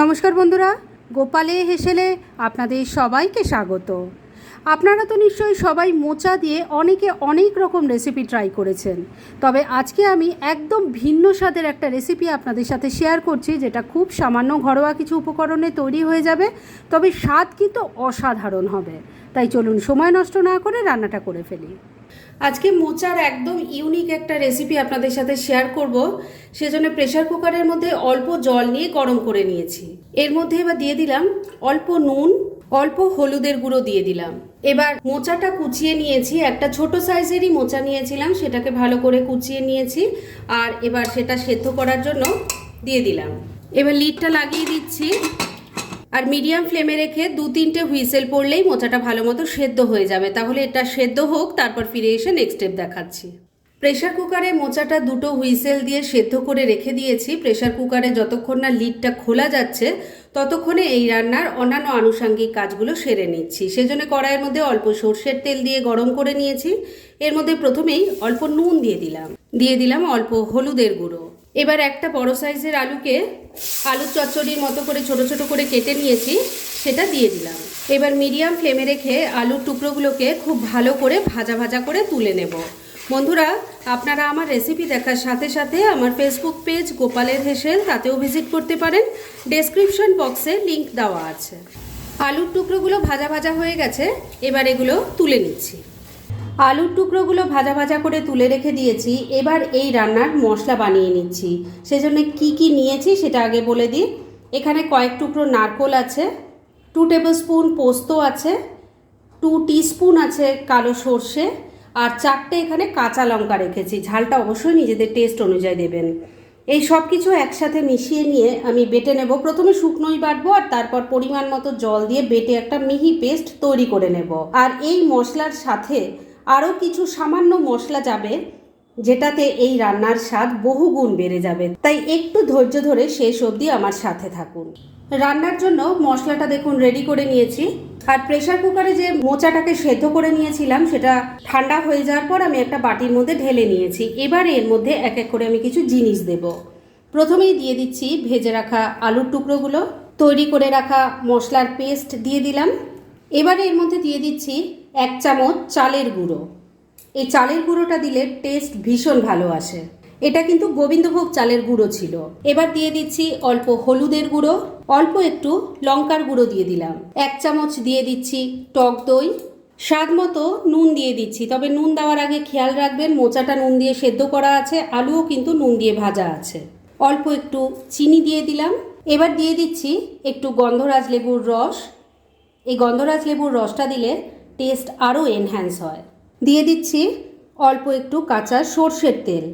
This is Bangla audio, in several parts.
নমস্কার বন্ধুরা গোপালে হেসেলে আপনাদের সবাইকে স্বাগত। আপনারা তো নিশ্চয়ই সবাই মোচা দিয়ে অনেকে অনেক রকম রেসিপি ট্রাই করেছেন। তবে আজকে আমি একদম ভিন্ন স্বাদের একটা রেসিপি আপনাদের সাথে শেয়ার করছি, যেটা খুব সামান্য ঘরোয়া কিছু উপকরণে তৈরি হয়ে যাবে, তবে স্বাদ কিন্তু অসাধারণ হবে। তাই চলুন সময় নষ্ট না করে রান্নাটা করে ফেলি। আজকে মোচার একদম ইউনিক একটা রেসিপি আপনাদের সাথে শেয়ার করব। সেজন্য প্রেশার কুকারের মধ্যে অল্প জল নিয়ে গরম করে নিয়েছি। এর মধ্যে এবার দিয়ে দিলাম অল্প নুন অল্প হলুদের গুঁড়ো দিয়ে দিলাম। এবার মোচাটা কুচিয়ে নিয়েছি, একটা ছোট সাইজেরই মোচা নিয়েছিলাম, সেটাকে ভালো করে কুচিয়ে নিয়েছি আর এবার সেটা সেদ্ধ করার জন্য দিয়ে দিলাম। এবার লিডটা লাগিয়ে দিচ্ছি আর মিডিয়াম ফ্লেমে রেখে দু তিনটে হুইসেল পড়লেই মোচাটা ভালো মতো সেদ্ধ হয়ে যাবে। তাহলে এটা সেদ্ধ হোক, তারপর ফিরে এসে নেক্সট স্টেপ দেখাচ্ছি। প্রেশার কুকারে মোচাটা দুটো হুইসেল দিয়ে সেদ্ধ করে রেখে দিয়েছি। প্রেশার কুকারে যতক্ষণ না লিডটা খোলা যাচ্ছে ততক্ষণে এই রান্নার অন্যান্য আনুষাঙ্গিক কাজগুলো সেরে নিচ্ছি। সেজন্য কড়াইয়ের মধ্যে অল্প সর্ষের তেল দিয়ে গরম করে নিয়েছি। এর মধ্যে প্রথমেই অল্প নুন দিয়ে দিলাম। দিয়ে দিলাম অল্প হলুদের গুঁড়ো। এবার একটা বড় সাইজের আলুকে আলুর চচ্চড়ির মতো করে ছোট ছোট করে কেটে নিয়েছি, সেটা দিয়ে দিলাম। এবার মিডিয়াম ফ্লেমে রেখে আলুর টুকরোগুলোকে খুব ভালো করে ভাজা ভাজা করে তুলে নেব। বন্ধুরা, আপনারা আমার রেসিপি দেখার সাথে সাথে আমার ফেসবুক পেজ গোপালের হেসেল তাতেও ভিজিট করতে পারেন। ডেসক্রিপশন বক্সে লিংক দেওয়া আছে। আলুর টুকরোগুলো ভাজা ভাজা হয়ে গেছে, এবার এগুলো তুলে নিচ্ছি। আলুর টুকরোগুলো ভাজা ভাজা করে তুলে রেখে দিয়েছি, এবার এই রান্নার মশলা বানিয়ে নিচ্ছি। সেজন্য কি কি নিয়েছি সেটা আগে বলে দিই। এখানে কয়েক টুকরো নারকোল আছে টু টেবিল স্পুন পোস্ত আছে টু টিস্পুন আছে কালো সর্ষে আর চারটে এখানে কাঁচা লঙ্কা রেখেছি। ঝালটা অবশ্যই নিজেদের টেস্ট অনুযায়ী দেবেন। এই সব কিছু একসাথে মিশিয়ে নিয়ে আমি বেটে নেব। প্রথমে শুকনোই বাটবো আর তারপর পরিমাণ মতো জল দিয়ে বেটে একটা মিহি পেস্ট তৈরি করে নেব। আর এই মশলার সাথে আরও কিছু সামান্য মশলা যাবে, যেটাতে এই রান্নার স্বাদ বহুগুণ বেড়ে যাবে। তাই একটু ধৈর্য ধরে শেষ অবধি আমার সাথে থাকুন। রান্নার জন্য মশলাটা দেখুন রেডি করে নিয়েছি। আর প্রেশার কুকারে যে মোচাটাকে সেদ্ধ করে নিয়েছিলাম, সেটা ঠান্ডা হয়ে যাওয়ার পর আমি একটা বাটির মধ্যে ঢেলে নিয়েছি। এবার এর মধ্যে এক এক করে আমি কিছু জিনিস দেব। প্রথমেই দিয়ে দিচ্ছি ভেজে রাখা আলুর টুকরোগুলো, তৈরি করে রাখা মশলার পেস্ট দিয়ে দিলাম। এবারে এর মধ্যে দিয়ে দিচ্ছি এক চামচ চালের গুঁড়ো। এই চালের গুঁড়োটা দিলে টেস্ট ভীষণ ভালো আসে। এটা কিন্তু গোবিন্দভোগ চালের গুঁড়ো ছিল। এবার দিয়ে দিচ্ছি অল্প হলুদের গুঁড়ো, অল্প একটু লঙ্কার গুঁড়ো দিয়ে দিলাম। এক চামচ দিয়ে দিচ্ছি টক দই। স্বাদ মতো নুন দিয়ে দিচ্ছি, তবে নুন দেওয়ার আগে খেয়াল রাখবেন, মোচাটা নুন দিয়ে সেদ্ধ করা আছে, আলুও কিন্তু নুন দিয়ে ভাজা আছে। অল্প একটু চিনি দিয়ে দিলাম। এবার দিয়ে দিচ্ছি একটু গন্ধরাজ লেবুর রস। এই গন্ধরাজ লেবুর রসটা দিলে টেস্ট আরও এনহ্যান্স হয়। দিয়ে দিচ্ছি অল্প একটু কাঁচা সর্ষের তেল।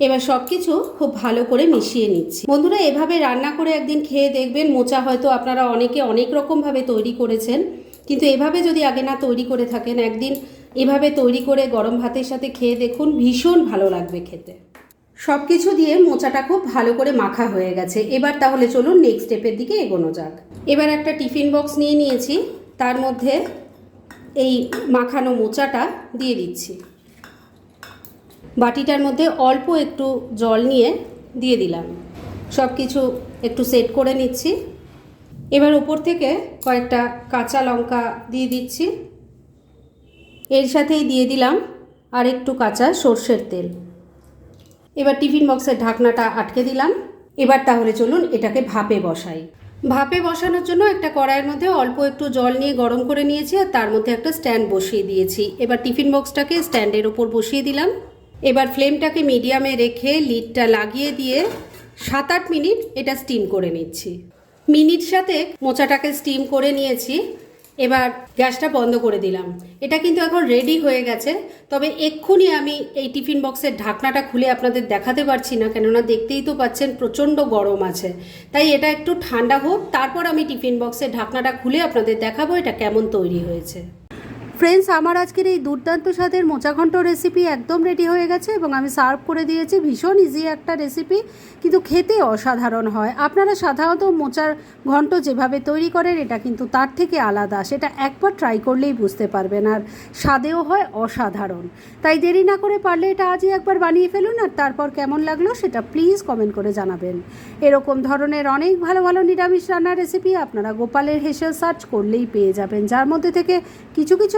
এবার সব কিছু খুব ভালো করে মিশিয়ে নিচ্ছি। বন্ধুরা, এভাবে রান্না করে একদিন খেয়ে দেখবেন, মোচা হয়তো আপনারা অনেকে অনেক রকমভাবে তৈরি করেছেন, কিন্তু এভাবে যদি আগে না তৈরি করে থাকেন, একদিন এভাবে তৈরি করে গরম ভাতের সাথে খেয়ে দেখুন, ভীষণ ভালো লাগবে খেতে। সব কিছু দিয়ে মোচাটা খুব ভালো করে মাখা হয়ে গেছে। এবার তাহলে চলুন নেক্সট স্টেপের দিকে এগোনো যাক। এবার একটা টিফিন বক্স নিয়ে নিয়েছি, তার মধ্যে এই মাখানো মোচাটা দিয়ে দিচ্ছি। বাটিটার মধ্যে অল্প একটু জল নিয়ে দিয়ে দিলাম। সব কিছু একটু সেট করে নিচ্ছি। এবার ওপর থেকে কয়েকটা কাঁচা লঙ্কা দিয়ে দিচ্ছি। এর সাথেই দিয়ে দিলাম আর একটু কাঁচা সর্ষের তেল। এবার টিফিন বক্সের ঢাকনাটা আটকে দিলাম। এবার তাহলে চলুন এটাকে ভাপে বসাই। ভাপে বসানোর জন্য একটা কড়াইয়ের মধ্যে অল্প একটু জল নিয়ে গরম করে নিয়েছি আর তার মধ্যে একটা স্ট্যান্ড বসিয়ে দিয়েছি। এবার টিফিন বক্সটাকে স্ট্যান্ডের ওপর বসিয়ে দিলাম। এবার ফ্লেমটাকে মিডিয়ামে রেখে লিডটা লাগিয়ে দিয়ে সাত আট মিনিট এটা স্টিম করে নিচ্ছি। মিনিট সাথে মোচাটাকে স্টিম করে নিয়েছি। এবার গ্যাসটা বন্ধ করে দিলাম। এটা কিন্তু এখন রেডি হয়ে গেছে। তবে এক্ষুনি আমি এই টিফিন বক্সের ঢাকনাটা খুলে আপনাদের দেখাতে পারছি না, কেননা দেখতেই তো পাচ্ছেন প্রচণ্ড গরম আছে। তাই এটা একটু ঠান্ডা হোক, তারপর আমি টিফিন বক্সের ঢাকনাটা খুলে আপনাদের দেখাবো এটা কেমন তৈরি হয়েছে। ফ্রেন্ডস আমার আজকের এই দুর্দান্ত স্বাদের মোচাঘণ্ট রেসিপি একদম রেডি হয়ে গেছে এবং আমি সার্ভ করে দিয়েছি। ভীষণ ইজি একটা রেসিপি কিন্তু খেতে অসাধারণ হয়। আপনারা সাধারণত মোচার ঘন্ট যেভাবে তৈরি করেন, এটা কিন্তু তার থেকে আলাদা। সেটা একবার ট্রাই করলেই বুঝতে পারবেন আর স্বাদেও হয় অসাধারণ। তাই দেরি না করে পারলে এটা আজই একবার বানিয়ে ফেলুন আর তারপর কেমন লাগল সেটা প্লিজ কমেন্ট করে জানাবেন। এরকম ধরনের অনেক ভালো ভালো নিরামিষ রান্নার রেসিপি আপনারা গোপালের হেসেল সার্চ করলেই পেয়ে যাবেন, যার মধ্যে থেকে কিছু কিছু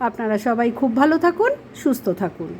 আপনারা সবাই খুব ভালো থাকুন সুস্থ থাকুন।